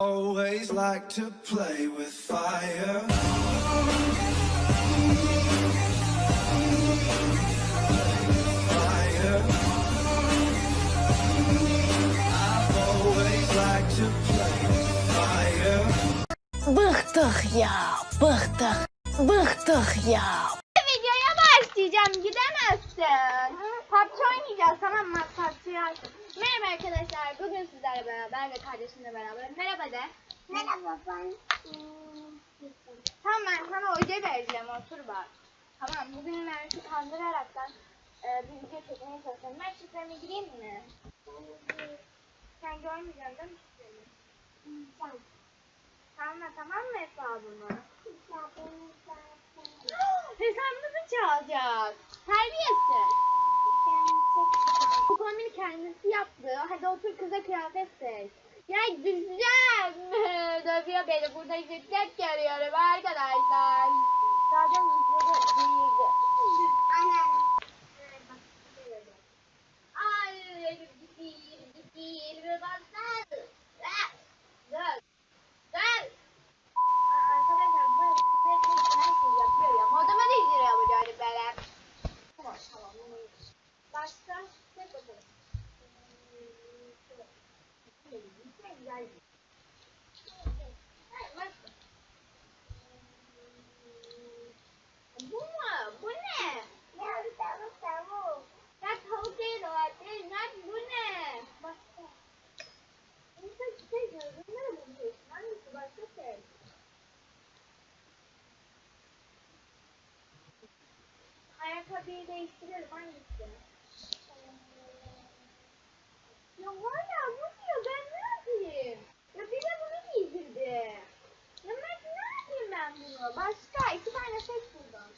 Always like to play with fire. Fire. I've always liked to play with fire. Bıktık ya, bıktık, bıktık ya. Videoya başlayacağım gidemezsin. PUBG oynayacağız tamam mı? PUBG'yi aç. Merhaba arkadaşlar. Bugün sizlerle beraber ve kardeşimle beraber. Merhaba de. Merhaba ben. Tamam ben sana hoca vereceğim otur bak. Tamam bugün ben şu kandıraraktan e, bir video çekmeye çalışıyorum. Ben şifremi gireyim mi? Sen görmeyeceksin değil mi şifremi? Tamam tamam mı hesabımı? Hesabımızı çalacak. Terbiyesiz. Bu kombini kendisi yaptı. Hadi otur kıza kıyafet seç. Ya güzel. Dövüyor beni. Burada şiddet görüyorum arkadaşlar. Zaten videoda değildi. Ay değil, değil. Ve baksana. Ah, Dur. Dur. Aa, Arkadaşlar bu şiddet her şeyi yapıyor ya. Moduma değiştiriyor bu çocuk böyle. Tamam tamam. bunu Başka ne bakalım. Bu mu? Bu ne? Ya tavuk değil o değil. Lan bu ne? Başka. Başka şey gördüm. Ne buluyorsun? Hangisi başka şey? Ayakkabıyı değiştirelim hangisi? Ya hala bu diyor ben ne yapayım? Ya bir de bunu giydirdi. Ya ben ne yapayım ben bunu? Başka iki tane seç buradan.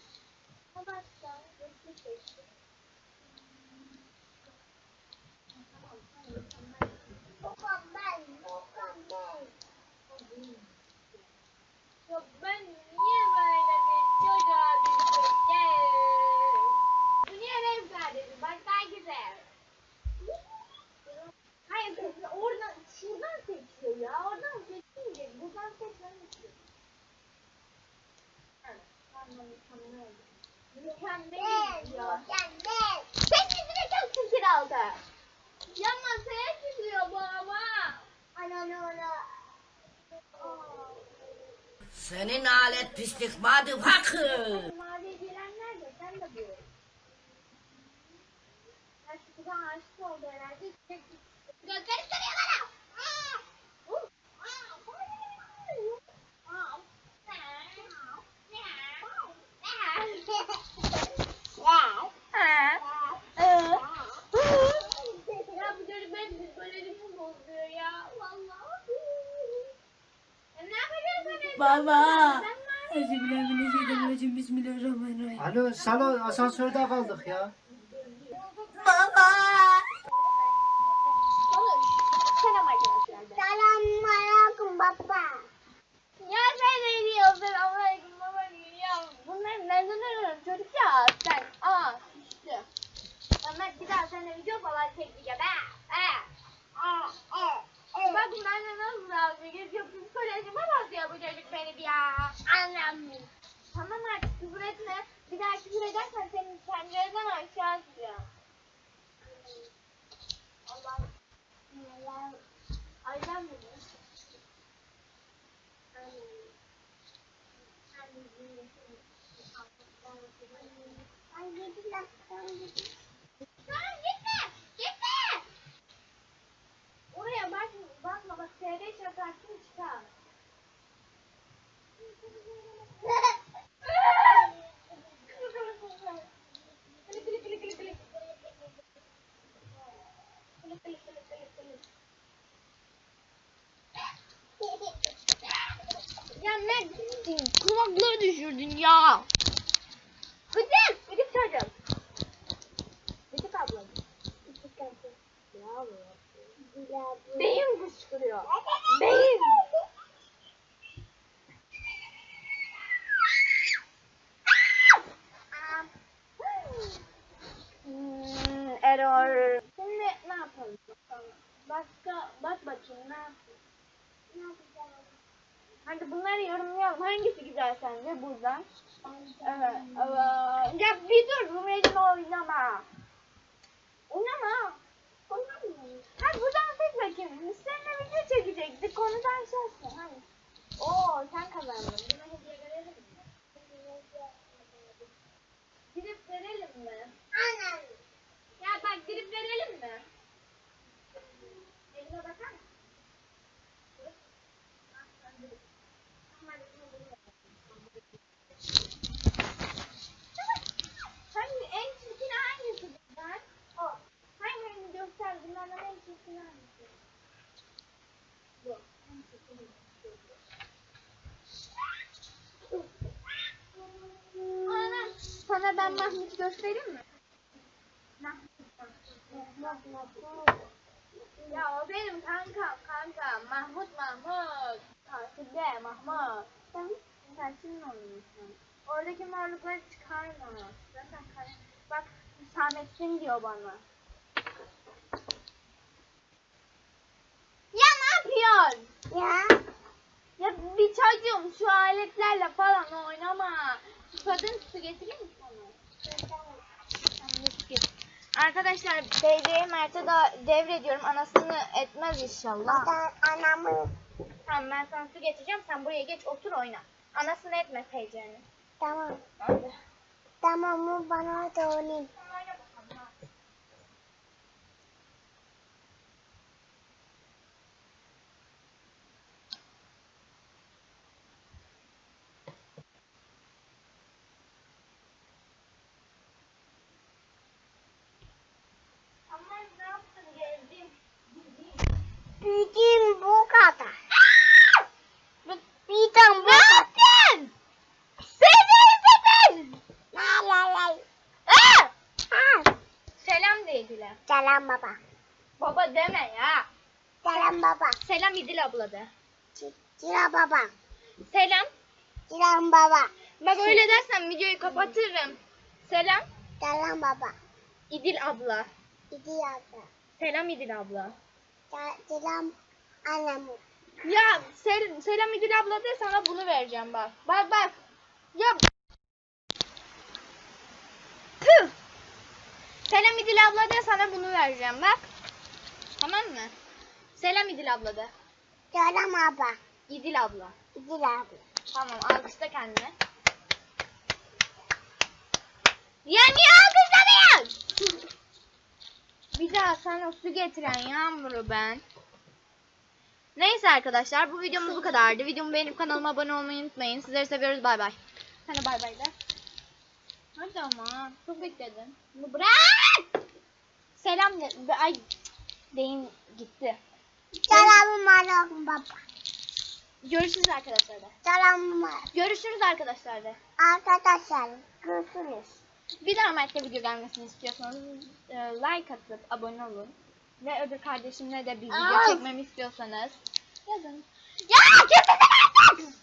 Ha başka. Renkli seçtim. Tamam tamam tamam. Ya ben niye böyle bir çocuğa düştüm? Bu niye benim kardeşim? Başka güzel. Hayır kız oradan şuradan seçiyor ya. Oradan seçince buradan seçmemişsin. Evet. Tamam mükemmel oldu. Mükemmel ya. Senin yüzüne çok fikir aldı. Ya masaya çıkıyor bu ama. Ana ana ana. Aa. Senin alet pislik motherfucker. Mavi gelen nerede? Sen de bu. Ya şu kıza aşık oldu herhalde. Gözleri sarıyor bana. Uh! Ee? Ya bu çocuk benim psikolojimi bozuyor ya. Vallahi. Ya ne yapacağız sen? Baba. Euzubillahimineşşeytanirracim. Bismillahirrahmanirrahim. Alo salon asansörde kaldık ya. Baba. Oğlum, selam arkadaşlar. Selamünaleyküm baba. Ya sen ne diyorsun? Aleyküm baba ya. Bunlar mezunlar çocuk ya sen. Aa işte. Ömer bir daha seninle video falan çekeceğim ha. Ha. Aa, aa, aa. Bak ben de nasıl dalga geçiyor. Psikolojime basıyor bu çocuk benim ya. Anlamıyorum. Tamam artık küfür etme. Bir daha küfür edersen senin pencereden aşağı atacağım. Allah. Allah. Aydan mı? Tamam Ya ne kulaklığı düşürdün ya. Gıcık, gıcık çocuğum. Gıcık ablam. Beyin fışkırıyor. Beyin. Hmm, error. Şimdi ne yapalım? Başka bak bakayım ne yapayım? Ne yapacağım? Hadi bunları yorumlayalım. Hangisi güzel sence buradan? Evet. evet. Ya bir dur. Rumeyden oynama. Oynama. Hadi buradan tek bakayım. Biz seninle video çekecektik. Konudan şey olsun. Hadi. Oo sen kazandın. Buna hediye sana ben Mahmut göstereyim mi? Ya o benim kankam kankam Mahmut Mahmut. Tatilde Mahmut. Sen tatilin oynuyorsun. Oradaki morlukları çıkarma. Zaten kar- Bak Hüsamettin diyor bana. Ya ne yapıyorsun? Ya. Ya bir çocuğum şu aletlerle falan oynama. Kadın su getirir mi sana? Arkadaşlar BD'ye Mert'e da devrediyorum. Anasını etmez inşallah. Ben anamı. Tamam ben sana su getireceğim. Sen buraya geç otur oyna. Anasını etme teyzenin. Tamam. Hadi. Tamam mı bana da oynayayım. Oyna bakalım. hadi. Ama ne yaptın geldim. Bildiğim bu kadar. Bu- Bildiğim bu Ne kadar. yaptın? Seni La la la. Aa! Ha. Selam dediler. Selam baba. Baba deme ya. Selam baba. Selam İdil abla de. Sıra baba. Selam. Selam baba. Bak öyle dersen videoyu kapatırım. Selam Selam baba. İdil abla. İdi yazdı. Selam İdil abla. Selam anamı. Ya sel selam İdil abla de sana bunu vereceğim bak. Bak bak. Ya. Tüh. Selam İdil abla de sana bunu vereceğim bak. Tamam mı? Selam İdil abla de. Selam baba. İdil abla. İdi abi. Tamam alkışla kendine. Ya niye alkışlamıyorsun? Bir daha sana su getiren Yağmur'u ben. Neyse arkadaşlar bu videomuz bu kadardı. Videomu beğenip kanalıma abone olmayı unutmayın. Sizleri seviyoruz bay bay. Sana bay bay de. Hadi ama çok bekledim. Bırak. Selam de. Ay deyin gitti. Selam aleyküm baba. Görüşürüz arkadaşlar da. Selam Görüşürüz arkadaşlar da. arkadaşlar. Görüşürüz. Bir daha Mert'le video gelmesini istiyorsanız e, like atıp abone olun. Ve öbür kardeşimle de bir video Aa! çekmemi istiyorsanız yazın. Ya kesin artık!